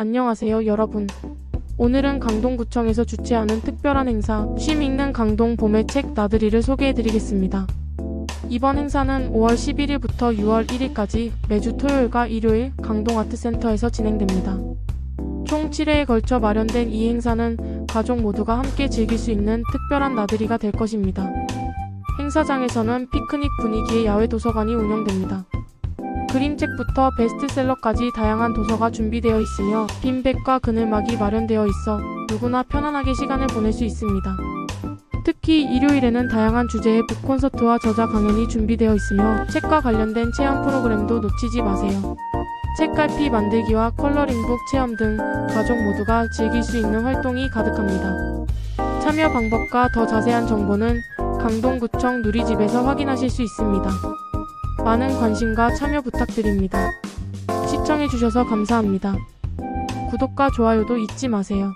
안녕하세요, 여러분. 오늘은 강동구청에서 주최하는 특별한 행사, 쉼 읽는 강동 봄의 책 나들이를 소개해드리겠습니다. 이번 행사는 5월 11일부터 6월 1일까지 매주 토요일과 일요일 강동아트센터에서 진행됩니다. 총 7회에 걸쳐 마련된 이 행사는 가족 모두가 함께 즐길 수 있는 특별한 나들이가 될 것입니다. 행사장에서는 피크닉 분위기의 야외 도서관이 운영됩니다. 그림책부터 베스트셀러까지 다양한 도서가 준비되어 있으며 빈백과 그늘막이 마련되어 있어 누구나 편안하게 시간을 보낼 수 있습니다. 특히 일요일에는 다양한 주제의 북 콘서트와 저자 강연이 준비되어 있으며 책과 관련된 체험 프로그램도 놓치지 마세요. 책갈피 만들기와 컬러링북 체험 등 가족 모두가 즐길 수 있는 활동이 가득합니다. 참여 방법과 더 자세한 정보는 강동구청 누리집에서 확인하실 수 있습니다. 많은 관심과 참여 부탁드립니다. 시청해주셔서 감사합니다. 구독과 좋아요도 잊지 마세요.